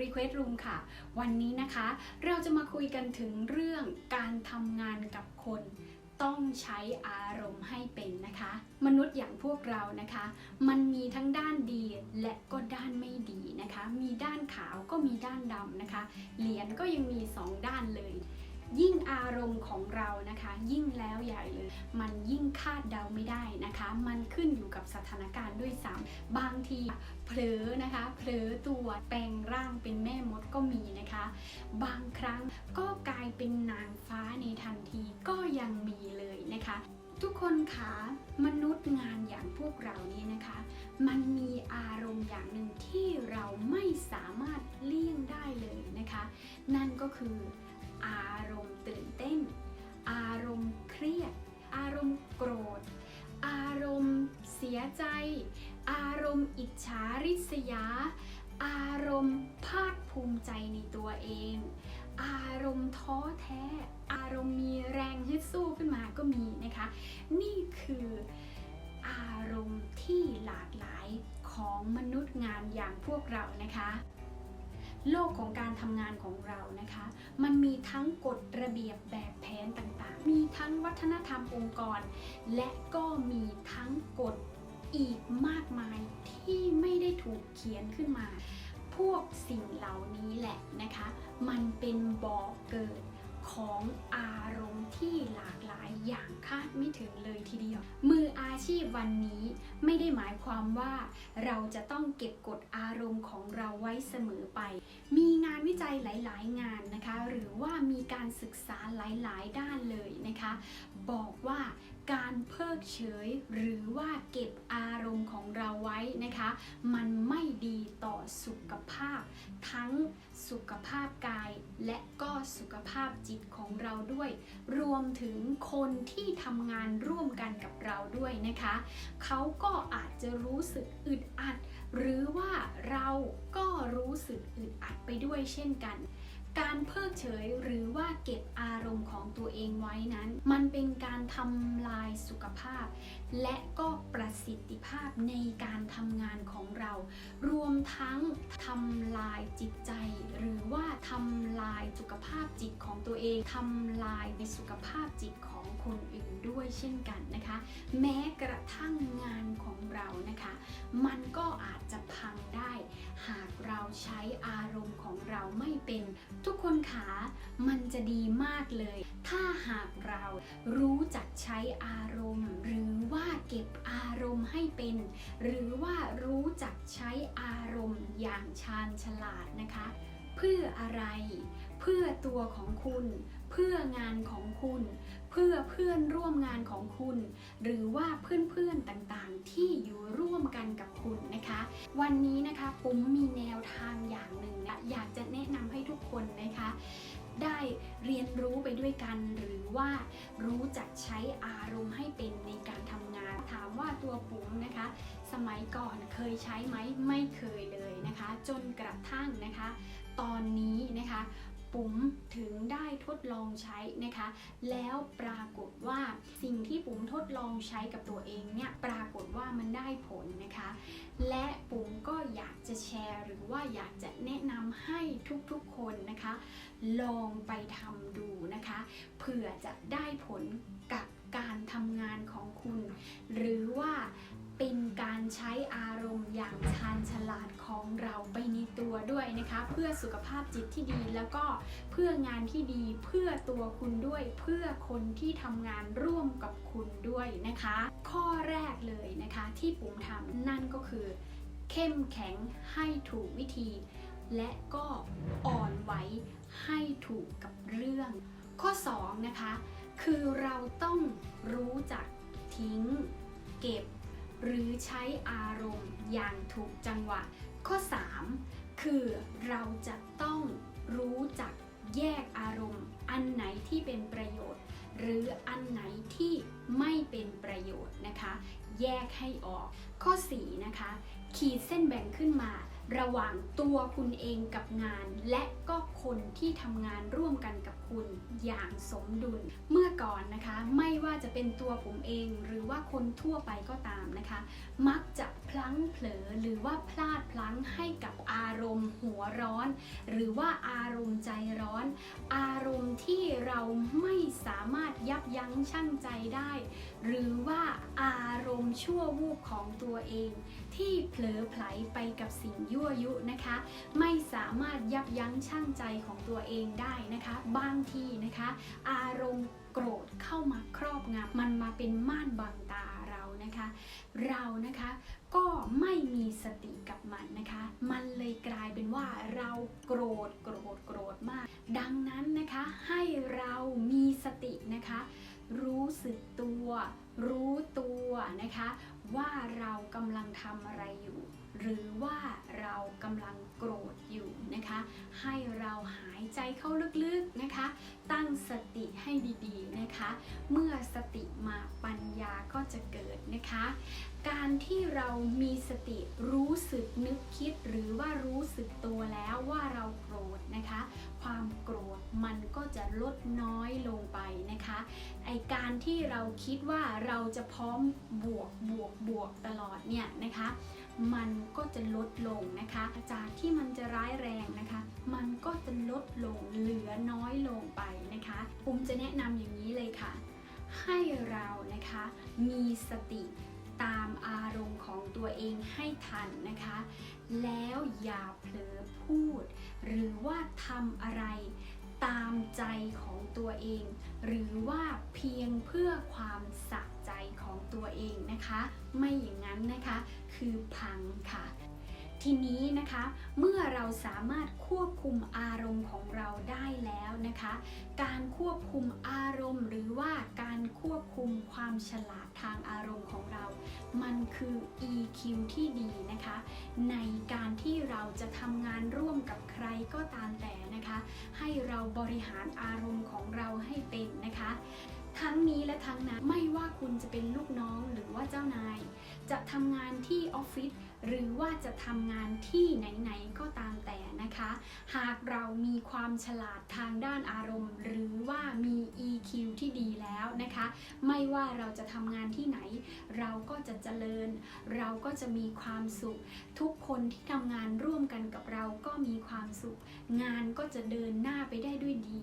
Request Room ค่ะ วันนี้นะคะ เราจะมาคุยกันถึงเรื่องการทำงานกับคน ต้องใช้อารมณ์ให้เป็นนะคะ มนุษย์อย่างพวกเรานะคะ มันมีทั้งด้านดีและก็ด้านไม่ดีนะคะ มีด้านขาวก็มีด้านดำนะคะเหรียญก็ยังมีสองด้านเลย ยิ่งอารมณ์ของเรานะคะ ยิ่งแล้วใหญ่เลย มันยิ่งคาดเดาไม่ได้นะคะ มันขึ้นอยู่กับสถานการณ์ด้วยซ้ำบางทีเผลอนะคะเผลอตัวแปลงร่างเป็นแม่มดก็มีนะคะ บางครั้งก็กลายเป็นนางฟ้าในทันทีก็ยังมีเลยนะคะ ทุกคนคะมนุษย์งานอย่างพวกเรานี้นะคะ มันมีอารมณ์อย่างหนึ่งที่เราไม่สามารถเลี่ยงได้เลยนะคะ นั่นก็คือ อารมณ์ตื่นเต้น อารมณ์เครียด อารมณ์โกรธ อารมณ์เสียใจ อารมณ์อิจฉาริษยา อารมณ์ภาคภูมิใจในตัวเอง อารมณ์ท้อแท้ อารมณ์มีแรงฮึดสู้ขึ้นมาก็มีนะคะ นี่คืออารมณ์ที่หลากหลายของมนุษย์งานอย่างพวกเรานะคะ โลกของการทำงานของเรานะคะ มันมีทั้งกฎระเบียบแบบแผนต่างๆ มีทั้งวัฒนธรรมองค์กร และก็มีทั้งกฎอีกมากมายที่ไม่ได้ถูกเขียนขึ้นมา พวกสิ่งเหล่านี้แหละนะคะ มันเป็นบ่อเกิด ของอารมณ์ที่หลากหลายอย่างคาดไม่ถึงเลยทีเดียว มืออาชีพวันนี้ไม่ได้หมายความว่าเราจะต้องเก็บกดอารมณ์ของเราไว้เสมอไป มีงานวิจัยหลาย ๆ งานนะคะหรือว่ามีการศึกษาหลาย ๆ ด้านเลยนะคะ บอกว่าการเพิกเฉยหรือว่าเก็บอารมณ์ของเราไว้นะคะ มันไม่ดีต่อสุขภาพ ทั้งสุขภาพกาย และก็สุขภาพจิตของเราด้วย รวมถึงคนที่ทำงานร่วมกันกับเราด้วยนะคะ เขาก็อาจจะรู้สึกอึดอัด หรือว่าเราก็รู้สึกอึดอัดไปด้วยเช่นกัน การเพิกเฉยหรือว่าเก็บารมณ์ของตัวเองไว้นั้น มันเป็นการทำลายสุขภาพ และก็ประสิทธิภาพในการทำงานของเรา รวมทั้งทำลายจิตใจ หรือว่าทำลายสุขภาพจิตของตัวเองทำลายในสุขภาพจิตของคนอื่นด้วยเช่นกันนะคะ แม้กระทั่งงานของเรานะคะ มันก็อาจจะพังได้ หากเราใช้อารมณ์ของเราไม่เป็น ทุกคนขามันจะดีมากเลยถ้าหากเรารู้จักใช้อารมณ์ หรือว่าเก็บอารมณ์ให้เป็น หรือว่ารู้จักใช้อารมณ์อย่างชาญฉลาดนะคะ เพื่ออะไร เพื่อตัวของคุณ เพื่องานของคุณ เพื่อเพื่อนร่วมงานของคุณ หรือว่าเพื่อนๆต่างๆ ที่อยู่ร่วมกันกับคุณนะคะ วันนี้นะคะปุ้มมีแนวทางอย่างหนึ่งนะอยากจะแนะนำให้ทุกคนนะคะ ได้เรียนรู้ไปด้วยกัน หรือว่ารู้จักใช้อารมณ์ให้เป็นในการทำงาน ถามว่าตัวปุ้มนะคะ สมัยก่อนเคยใช้ไหมไม่เคยเลยนะคะ จนกระทั่งนะคะ ตอนนี้นะคะปุ๋มถึงได้ทดลองใช้นะคะ แล้วปรากฏว่าสิ่งที่ปุ๋มทดลองใช้กับตัวเองเนี่ยปรากฏว่ามันได้ผลนะคะ และ ก็อยากจะแชร์ หรือว่าอยากจะแนะนำให้ทุกๆคนนะคะ ลองไปทำดูนะคะเผื่อจะได้ผลกับการทำงานของคุณ หรือว่าเป็นการใช้อารมณ์อย่างชาญฉลาดของเราไปในตัวด้วยนะคะ เพื่อสุขภาพจิตที่ดีแล้วก็เพื่องานที่ดีเพื่อตัวคุณด้วยเพื่อคนที่ทำงานร่วมกับคุณด้วยนะคะ ข้อแรกเลยนะคะที่ปุ๋มทำนั่นก็คือ เข้มแข็งให้ถูกวิธี และก็อ่อนไหวให้ถูกกับเรื่อง ข้อ 2 นะคะ คือเราต้องรู้จักทิ้ง เก็บ หรือใช้อารมณ์อย่างถูกจังหวะ ข้อ 3 คือเราจะต้องรู้จักแยกอารมณ์ อันไหนที่เป็นประโยชน์ หรืออันไหนที่ไม่เป็นประโยชน์นะคะ แยกให้ออก ข้อ 4 นะคะ ขีดเส้นแบ่งขึ้นมา ระหว่างตัวคุณเองกับงาน และก็คนที่ทำงานร่วมกันกับคุณอย่างสมดุล เมื่อก่อนนะคะ ไม่ว่าจะเป็นตัวผมเองหรือว่าคนทั่วไปก็ตามนะคะ มักจะพลั้งเผลอหรือว่าพลาดพลั้งให้กับอารมณ์หัวร้อน หรือว่าอารม ณ์ใจร้อน อารมณ์ที่เราไม่สามารถยับยั้งชั่งใจได้ หรือว่าอารมณ์ชั่ววูบของตัวเอง ที่เผลอไผลไปกับสิ่งยั่วยุนะคะ ไม่สามารถยับยั้งชั่งใจของตัวเองได้นะคะ บางทีนะคะ อารมณ์โกรธเข้ามาครอบงำมันมาเป็นม่านบังตาเรานะคะ เรานะคะ ก็ไม่มีสติกับมันนะคะ มันเลยกลายเป็นว่าเราโกรธโกรธโกรธมาก ดังนั้นนะคะให้เรามีสตินะคะ รู้สึกตัว รู้ตัวนะคะ ว่าเรากำลังทำอะไรอยู่ หรือว่าเรากำลังโกรธอยู่นะคะ ให้เราหายใจเข้าลึกๆนะคะ ตั้งสติให้ดีๆนะคะ เมื่อสติมาปัญญาก็จะเกิดนะคะ การที่เรามีสติรู้สึกนึกคิดหรือว่ารู้สึกตัวแล้วว่าเราโกรธนะคะ ความโกรธมันก็จะลดน้อยลงไปนะคะไอการที่เราคิดว่าเราจะพร้อมบวกบวกบวกตลอดเนี่ยนะคะ มันก็จะลดลงนะคะ จากที่มันจะร้ายแรงนะคะ มันก็จะลดลงเหลือน้อยลงไปนะคะปุ้มจะแนะนำอย่างนี้เลยค่ะ ให้เรานะคะมีสติตามอารมณ์ของตัวเองให้ทันนะคะ แล้วอย่าเผลอพูด หรือว่าทำอะไรตามใจของตัวเอง หรือว่าเพียงเพื่อความสะ ใจของตัวเองนะคะ ไม่อย่างนั้นนะคะคือพังค่ะทีนี้นะคะเมื่อเราสามารถควบคุมอารมณ์ของเราได้แล้วนะคะ การควบคุมอารมณ์ หรือว่าการควบคุมความฉลาดทางอารมณ์ของเรา มันคือ EQ ที่ดีนะคะ ในการที่เราจะทำงานร่วมกับใครก็ตามแต่นะคะ ให้เราบริหารอารมณ์ของเราให้เป็นนะคะ ทั้งนี้และทั้งนั้นไม่ว่าคุณจะเป็นลูกน้องหรือว่าเจ้านาย จะทำงานที่ออฟฟิศหรือว่าจะทำงานที่ไหนๆก็ตามแต่นะคะ หากเรามีความฉลาดทางด้านอารมณ์ หรือว่ามี EQ ที่ดีแล้วนะคะ ไม่ว่าเราจะทำงานที่ไหน เราก็จะเจริญ เราก็จะมีความสุข ทุกคนที่ทำงานร่วมกันกับเราก็มีความสุข งานก็จะเดินหน้าไปได้ด้วยดี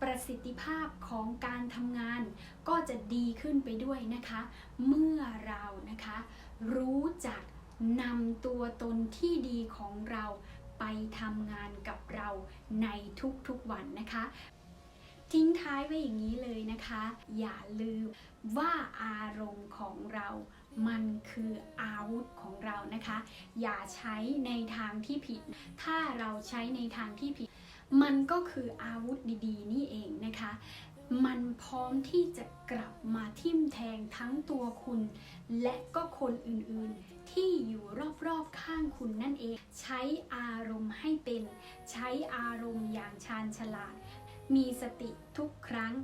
ประสิทธิภาพของการทำงาน ก็จะดีขึ้นไปด้วยนะคะ เมื่อเรานะคะ รู้จักนำตัวตนที่ดีของเราไปทำงานกับเราในทุกๆวันนะคะ ทิ้งท้ายไว้อย่างนี้เลยนะคะ อย่าลืมว่าอารมณ์ของเรามันคืออาวุธของเรานะคะ อย่าใช้ในทางที่ผิด ถ้าเราใช้ในทางที่ผิด มันก็คืออาวุธดีๆ นี่เองนะคะ มันพร้อมที่จะกลับมาทิ่มแทงทั้งตัวคุณ และก็คนอื่นๆที่อยู่รอบๆข้างคุณนั่นเอง ใช้อารมณ์ให้เป็น ใช้อารมณ์อย่างชาญฉลาด มีสติทุกครั้ง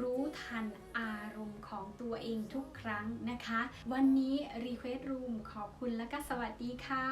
รู้ทันอารมณ์ของตัวเองทุกครั้งนะคะ วันนี้ Request Room ขอบคุณและก็สวัสดีค่ะ